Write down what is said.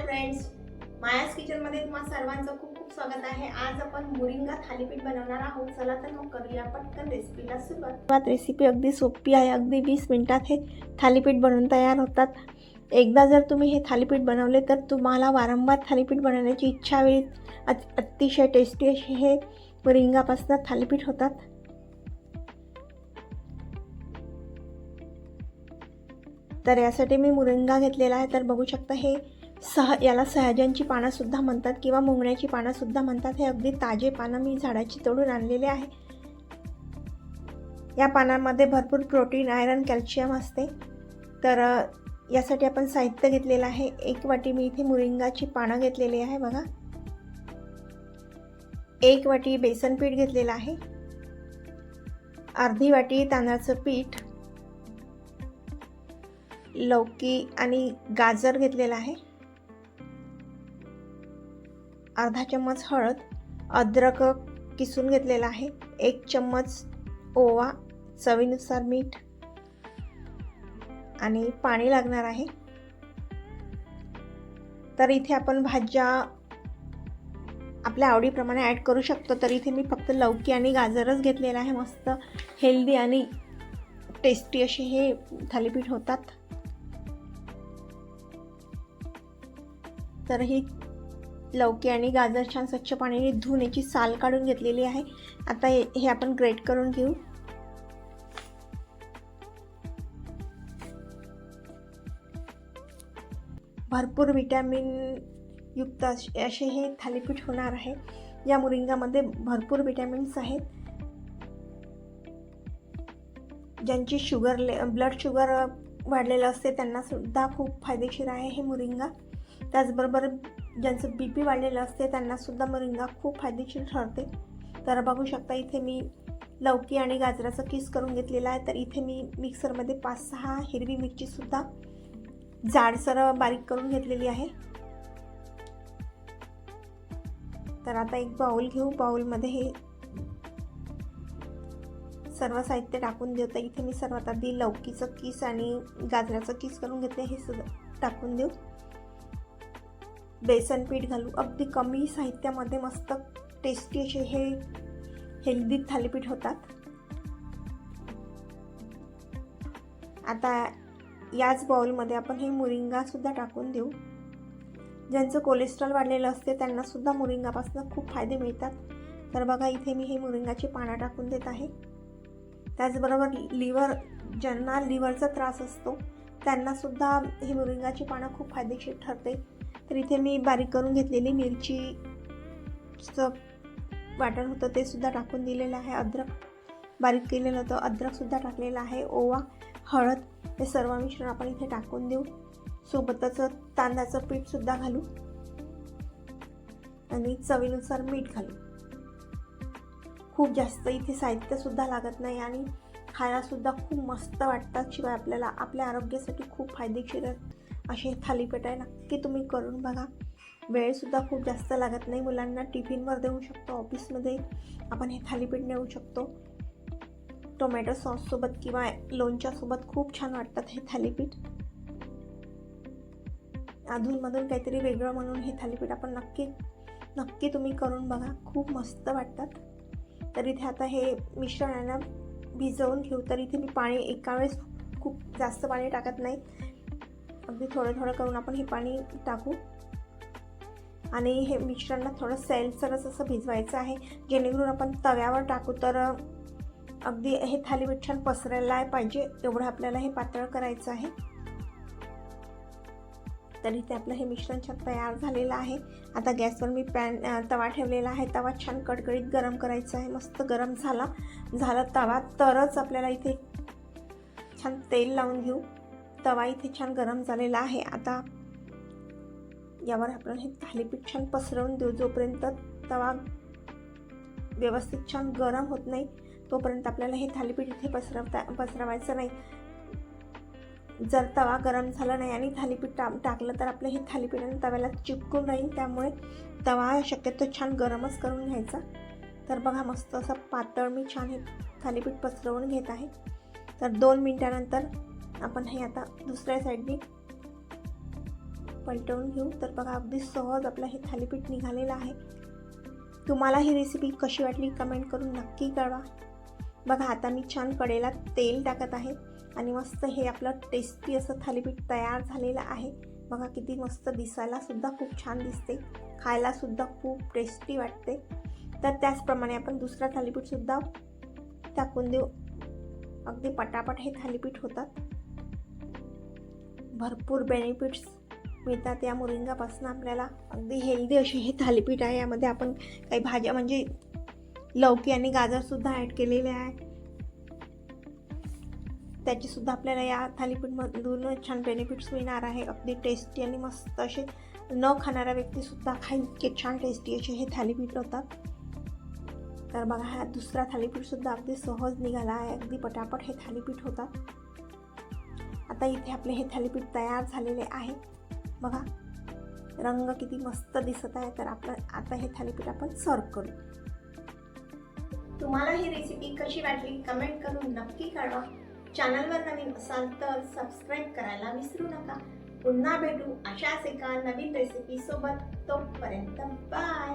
Friends मायास किचनमध्ये तुम्हा सर्वांचं खूप खूप स्वागत आहे. आज आपण मुरिंगा थालीपीठ बनवणार आहोत. चला तर मग करूया पटकन रेसिपीला सुरुवात. सुरुवात रेसिपी अगदी सोपी आहे. अगदी वीस मिनिटात हे थालीपीठ बनवून तयार होतात. एकदा जर तुम्ही हे थालीपीठ बनवले तर तुम्हाला वारंवार थालीपीठ बनवण्याची इच्छा होईल. अत- अतिशय टेस्टी असे हे मुरिंगापासून थालीपीठ होतात. तर यासाठी मी मुरिंगा घेतलेला आहे. तर बघू शकता हे सह याला सहजांची पानंसुद्धा म्हणतात किंवा मुंगण्याची पानंसुद्धा म्हणतात. हे अगदी ताजे पानं मी झाडाची तोडून आणलेले आहे. या पानांमध्ये भरपूर प्रोटीन आयरन कॅल्शियम असते. तर यासाठी आपण साहित्य घेतलेलं आहे. एक वाटी मी इथे मुरिंगाची पानं घेतलेली आहे बघा. एक वाटी बेसन पीठ घेतलेलं आहे. अर्धी वाटी तांदळाचं पीठ. लौकी आणि गाजर घेतलेलं आहे. अर्धा चम्मच हळद अद्रक किसून घेतलेला आहे एक चम्मच ओवा चवीनुसार मीठ आणि पाणी लागणार आहे. तर इथे आपण भाज्या आपल्या आवडीप्रमाणे ॲड करू शकतो. तर इथे मी फक्त लौकी आणि गाजरच घेतलेलं आहे. मस्त हेल्दी आणि टेस्टी असे हे थालीपीठ होतात. तर ही लौकी आणि गाजर छान स्वच्छ पाण्याने धुवून याची साल काढून घेतलेली आहे. आता हे आपण ग्रेट करून घेऊ. भरपूर विटॅमिन युक्त असे असे हे थालीपीठ होणार आहे. या मुरिंगामध्ये भरपूर विटॅमिन्स आहेत. ज्यांची शुगर ले ब्लड शुगर वाढलेलं असते त्यांनासुद्धा खूप फायदेशीर आहे हे मुरिंगा. त्याचबरोबर ज्यांचं बी पी वाढलेलं असते त्यांनासुद्धा मोरिंगा खूप फायदेशीर ठरते. तर बघू शकता इथे मी लौकी आणि गाजराचं किस करून घेतलेला आहे. तर इथे मी मिक्सरमध्ये पाच सहा हिरवी मिरचीसुद्धा जाडसर बारीक करून घेतलेली आहे. तर आता एक बाऊल घेऊ. बाऊलमध्ये हे सर्व साहित्य टाकून देऊ. तर इथे मी सर्वात आधी लौकीचं किस आणि गाजराचं किस करून घेतले हे सुद्धा टाकून देऊ. बेसन पीठ घालू. अगदी कमी साहित्यामध्ये मस्त टेस्टी असे हे हेल्दी थालीपीठ होतात. आता याच बाउलमध्ये आपण हे मुरिंगासुद्धा टाकून देऊ. ज्यांचं कोलेस्ट्रॉल वाढलेलं असते त्यांनासुद्धा मुरिंगापासून खूप फायदे मिळतात. तर बघा इथे मी हे मुरिंगाची पानं टाकून देत आहे. त्याचबरोबर लिव्हर ज्यांना लिव्हरचा त्रास असतो त्यांनासुद्धा ही मुरिंगाची पानं खूप फायदेशीर ठरते. तर इथे मी बारीक करून घेतलेली मिरचीचं वाटण होतं ते सुद्धा टाकून दिलेलं आहे. अद्रक बारीक केलेलं होतं. अद्रकसुद्धा टाकलेलं आहे. ओवा हळद हे सर्व मिश्रण आपण इथे टाकून देऊ. सोबतच तांदळाचं पीठसुद्धा घालू. आणि चवीनुसार मीठ घालू. खूप जास्त इथे साहित्यसुद्धा लागत नाही आणि खायलासुद्धा खूप मस्त वाटतात. शिवाय आपल्याला आपल्या आरोग्यासाठी खूप फायदेशीर असे थालीपीठ आहे नक्की तुम्ही करून बघा. वेळसुद्धा खूप जास्त लागत नाही मुलांना. टिफिनवर देऊ शकतो. ऑफिसमध्ये आपण हे थालीपीठ नेऊ शकतो. टोमॅटो सॉससोबत किंवा लोणच्यासोबत खूप छान वाटतात हे थालीपीठ अधूनमधून काहीतरी वेगळं म्हणून हे थालीपीठ आपण नक्की नक्की तुम्ही करून बघा. खूप मस्त वाटतात. तर इथे आता हे मिश्रण आहे ना भिजवून घेऊ. तर इथे मी पाणी एका वेळेस खूप जास्त पाणी टाकत नाही. अगदी थोडं थोडं करून आपण हे पाणी टाकू. आणि हे मिश्रणला थोडं सैलसरच असं भिजवायचं आहे. जेणेकरून आपण तव्यावर टाकू तर अगदी हे थालीपीठ छान पसरायला पाहिजे एवढं आपल्याला हे पातळ करायचं आहे. तर इथे आपलं हे मिश्रण छान तयार झालेलं आहे. आता गॅसवर मी पॅन तवा ठेवलेला आहे. तवा छान कडकडीत गरम करायचा आहे. मस्त गरम झाला. झाला तवा तरच आपल्याला इथे छान तेल लावून घेऊ. तवा इथे छान गरम झालेला आहे. आता यावर आपण हे थालीपीठ छान पसरवून देऊ. जोपर्यंत तवा व्यवस्थित छान गरम होत नाही तोपर्यंत आपल्याला हे थालीपीठ इथे पसरवता पसरवायचं नाही. जर तवा गरम झाला नाही आणि थालीपीठ टा टाकलं तर आपलं हे थालीपीठ आणि तव्याला चिपकून राहील. त्यामुळे तवा शक्यतो छान गरमच करून घ्यायचा. तर बघा मस्त असं पातळ मी छान हे थालीपीठ पसरवून घेत आहे. तर दोन मिनटानंतर आपण हे आता दुसऱ्या साईडने पलटवून घेऊ. तर बघा अगदी सहज आपलं हे थालीपीठ निघालेलं आहे. तुम्हाला ही रेसिपी कशी वाटली कमेंट करून नक्की कळवा. बघा आता मी छान कडेला तेल टाकत आहे आणि मस्त हे आपलं टेस्टी असं थालीपीठ तयार झालेलं आहे. बघा किती मस्त दिसायला सुद्धा खूप छान दिसते. खायला सुद्धा खूप टेस्टी वाटते. तर त्याचप्रमाणे आपण दुसरा थालीपीठसुद्धा टाकून देऊ. अगदी पटापट हे थालीपीठ होतात. भरपूर बेनिफिट्स मिळतात या मुरिंगापासून आपल्याला. अगदी हेल्दी असे हे थालीपीठ आहे. यामध्ये आपण काही भाज्या म्हणजे लौकी आणि गाजरसुद्धा ॲड केलेले आहे. त्याचीसुद्धा आपल्याला या थालीपीठमधून छान बेनिफिट्स मिळणार आहे. अगदी टेस्टी आणि मस्त असे न खाणाऱ्या व्यक्तीसुद्धा खाईल इतके छान टेस्टी असे हे थालीपीठ होतात तर बघा हा दुसरा थालीपीठसुद्धा अगदी सहज निघाला आहे. अगदी पटापट हे थालीपीठ होतात आता इथे आपले हे थालीपीठ तयार झालेले आहे. बघा रंग किती मस्त दिसत आहे. तर आपण आता हे थालीपीठ आपण सर्व करू. तुम्हाला ही रेसिपी कशी वाटली कमेंट करून नक्की कळवा. चॅनलवर नवीन असाल तर सबस्क्राईब करायला विसरू नका. पुन्हा भेटू अशाच एका नवीन रेसिपी सोबत. तोपर्यंत बाय